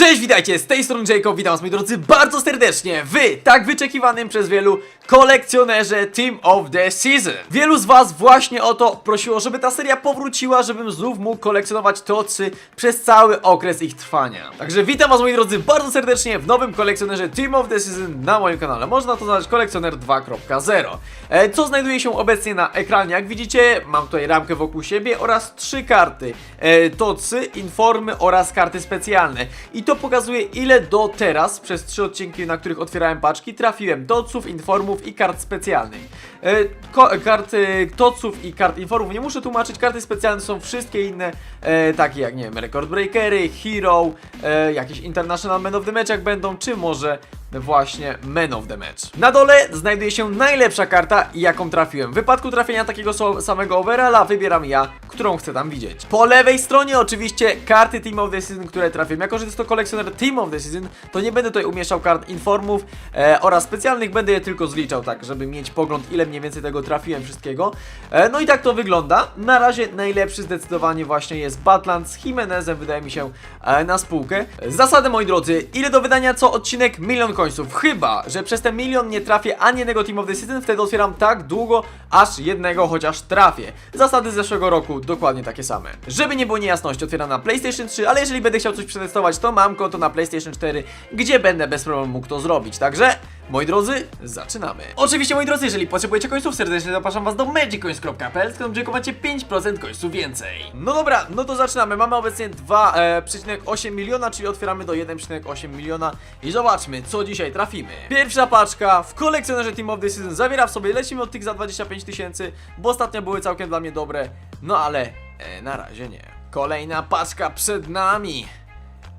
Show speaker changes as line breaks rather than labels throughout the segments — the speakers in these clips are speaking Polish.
Cześć, witajcie, z tej strony Jacob, witam was moi drodzy bardzo serdecznie w tak wyczekiwanym przez wielu kolekcjonerze Team of the Season. Wielu z was właśnie o to prosiło, żeby ta seria powróciła, żebym znów mógł kolekcjonować tocy przez cały okres ich trwania. Także witam was moi drodzy bardzo serdecznie w nowym kolekcjonerze Team of the Season na moim kanale. Można to znaleźć kolekcjoner 2.0. E, Co znajduje się obecnie na ekranie? Jak widzicie, mam tutaj ramkę wokół siebie oraz trzy karty. E, Tocy, informy oraz karty specjalne. I to pokazuje ile do teraz, przez trzy odcinki, na których otwierałem paczki, trafiłem toców, informów i kart specjalnych. E, karty toców i kart informów nie muszę tłumaczyć, karty specjalne są wszystkie inne, e, takie jak, nie wiem, Record Breakery, Hero, e, jakieś International Man of the Match jak będą, czy może właśnie Man of the Match. Na dole znajduje się najlepsza karta, jaką trafiłem. W wypadku trafienia takiego samego overalla wybieram ja, którą chcę tam widzieć. Po lewej stronie oczywiście karty Team of the Season, które trafiłem. Jako, że jest to kolekcjoner Team of the Season, to nie będę tutaj umieszczał kart informów e, oraz specjalnych, będę je tylko zliczał, tak, żeby mieć pogląd, ile mniej więcej tego trafiłem wszystkiego. E, no i tak to wygląda. Na razie najlepszy zdecydowanie właśnie jest Batland z Jimenezem, wydaje mi się, e, na spółkę. Zasady, moi drodzy, ile do wydania co odcinek? Milion końców. Chyba, że przez ten milion nie trafię ani jednego Team of Season, wtedy otwieram tak długo, aż jednego chociaż trafię. Zasady z zeszłego roku dokładnie takie same. Żeby nie było niejasności, otwieram na PlayStation 3, ale jeżeli będę chciał coś przetestować, to mam konto na PlayStation 4, gdzie będę bez problemu mógł to zrobić. Także, moi drodzy, zaczynamy. Oczywiście, moi drodzy, jeżeli potrzebujecie końców, serdecznie zapraszam was do magiccoins.pl, skąd gdzie macie 5% końców więcej. No dobra, no to zaczynamy. Mamy obecnie 2,8 miliona, czyli otwieramy do 1,8 miliona i zobaczmy, co dzisiaj trafimy. Pierwsza paczka w kolekcjonerze Team of the Season zawiera w sobie, lecimy od tych za 25 tysięcy, bo ostatnio były całkiem dla mnie dobre, no ale e, na razie nie. Kolejna paczka przed nami.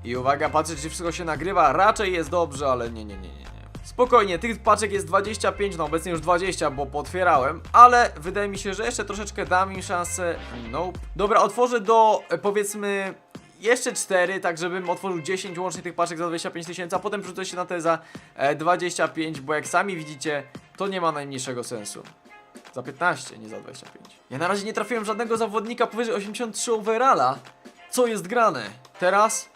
I uwaga, patrzę, czy wszystko się nagrywa. Raczej jest dobrze, ale nie, nie, nie, nie. Nie. Spokojnie, tych paczek jest 25, no obecnie już 20, bo potwierałem, ale wydaje mi się, że jeszcze troszeczkę dam im szansę. Nope. Dobra, otworzę do e, powiedzmy jeszcze 4, tak żebym otworzył 10 łącznie tych paczek za 25 tysięcy, a potem rzucę się na te za e, 25, bo jak sami widzicie, to nie ma najmniejszego sensu. Za 15, nie za 25. Ja na razie nie trafiłem żadnego zawodnika powyżej 83 overalla. Co jest grane? Teraz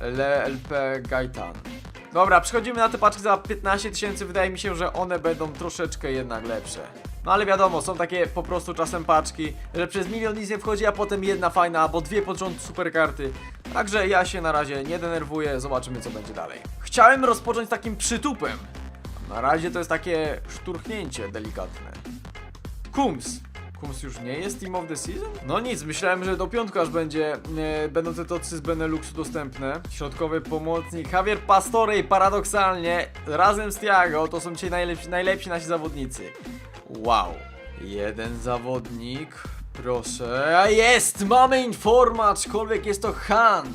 LLP Gaitan. Dobra, przechodzimy na te paczki za 15 tysięcy. Wydaje mi się, że one będą troszeczkę jednak lepsze. No ale wiadomo, są takie po prostu czasem paczki, że przez milion nic nie wchodzi, a potem jedna fajna albo dwie pod rząd super karty. Także ja się na razie nie denerwuję, zobaczymy co będzie dalej. Chciałem rozpocząć takim przytupem. Na razie to jest takie szturchnięcie delikatne. Kums. Kums już nie jest Team of the Season? No nic, myślałem, że do piątku aż będzie, e, będą te tocy z Beneluxu dostępne. Środkowy pomocnik Javier Pastore i paradoksalnie razem z Tiago to są dzisiaj najlepsi, najlepsi nasi zawodnicy. Wow. Jeden zawodnik, proszę. A jest! Mamy informa, aczkolwiek jest to Han.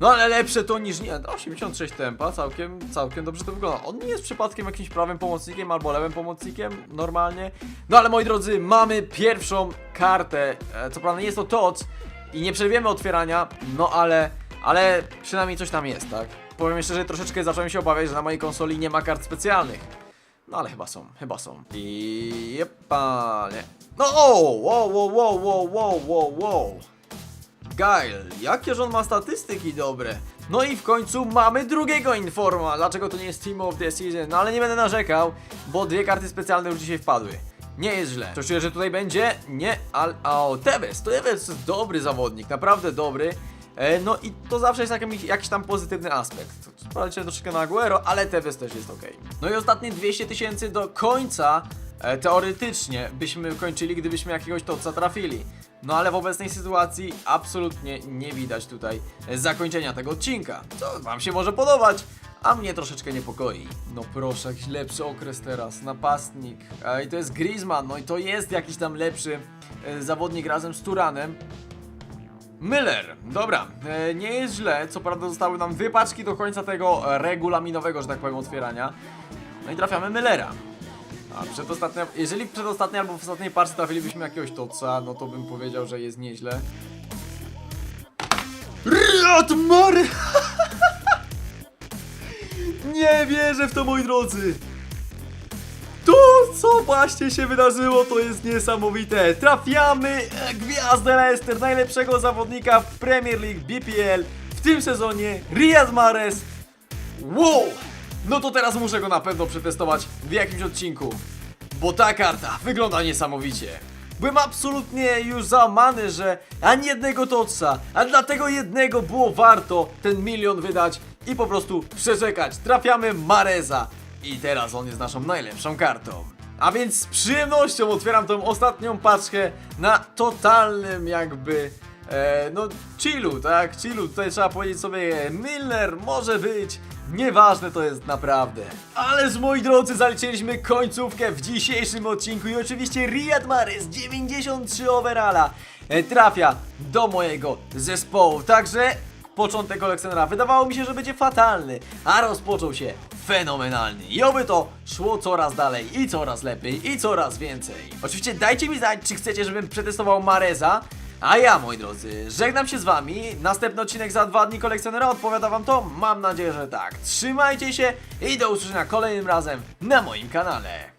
No ale lepsze to niż nie. 86 tempa, całkiem, całkiem dobrze to wygląda. On nie jest przypadkiem jakimś prawym pomocnikiem albo lewym pomocnikiem, normalnie. No ale moi drodzy, mamy pierwszą kartę. E, Co prawda nie jest to TOC i nie przerwiemy otwierania, no ale, ale przynajmniej coś tam jest, tak? Powiem jeszcze, że troszeczkę zacząłem się obawiać, że na mojej konsoli nie ma kart specjalnych. No ale chyba są, chyba są. I jepa, nie. No, wow, wow, wow, wow, wow, wow, wow, Gail, jakież on ma statystyki dobre. No i w końcu mamy drugiego informa. Dlaczego to nie jest Team of the Season? No ale nie będę narzekał, bo dwie karty specjalne już dzisiaj wpadły. Nie jest źle. To czuję, że tutaj będzie? Nie, ale... O, Tevez. To Tevez jest dobry zawodnik, naprawdę dobry. E, no i to zawsze jest jakiś, jakiś tam pozytywny aspekt. Sprawdźcie troszeczkę na Aguero, ale Tevez też jest ok. No i ostatnie 200 tysięcy do końca E, teoretycznie byśmy kończyli, gdybyśmy jakiegoś toca trafili. No ale w obecnej sytuacji absolutnie nie widać tutaj zakończenia tego odcinka. Co wam się może podobać, a mnie troszeczkę niepokoi. No proszę, jakiś lepszy okres teraz. Napastnik. I to jest Griezmann, no i to jest jakiś tam lepszy e, zawodnik razem z Turanem. Miller, dobra, e, nie jest źle, co prawda zostały nam dwie paczki do końca tego e, regulaminowego, że tak powiem, otwierania. No i trafiamy Millera. A przedostatnia, jeżeli przedostatnia albo w ostatniej parze trafilibyśmy jakiegoś toca, no to bym powiedział, że jest nieźle. Riot Mary! Nie wierzę w to, moi drodzy! To, co właśnie się wydarzyło, to jest niesamowite. Trafiamy e, gwiazdę Leicester, najlepszego zawodnika w Premier League BPL w tym sezonie Riyad Mahrez. Wow! No to teraz muszę go na pewno przetestować w jakimś odcinku. Bo ta karta wygląda niesamowicie. Byłem absolutnie już załamany, że ani jednego totsa, a dlatego jednego było warto ten milion wydać i po prostu przeczekać. Trafiamy Mareza. I teraz on jest naszą najlepszą kartą. A więc z przyjemnością otwieram tą ostatnią paczkę na totalnym jakby E, no, chillu, tak? Chillu, tutaj trzeba powiedzieć sobie, Milner może być, nieważne to jest naprawdę. Ależ moi drodzy, zaliczyliśmy końcówkę w dzisiejszym odcinku i oczywiście Riyad Mahrez 93 overalla e, trafia do mojego zespołu, także początek kolekcjonera wydawało mi się, że będzie fatalny, a rozpoczął się fenomenalny. I oby to szło coraz dalej i coraz lepiej i coraz więcej. Oczywiście dajcie mi znać, czy chcecie, żebym przetestował Mareza. A ja, moi drodzy, żegnam się z wami. Następny odcinek za dwa dni kolekcjonera odpowiada wam to? Mam nadzieję, że tak. Trzymajcie się i do usłyszenia kolejnym razem na moim kanale.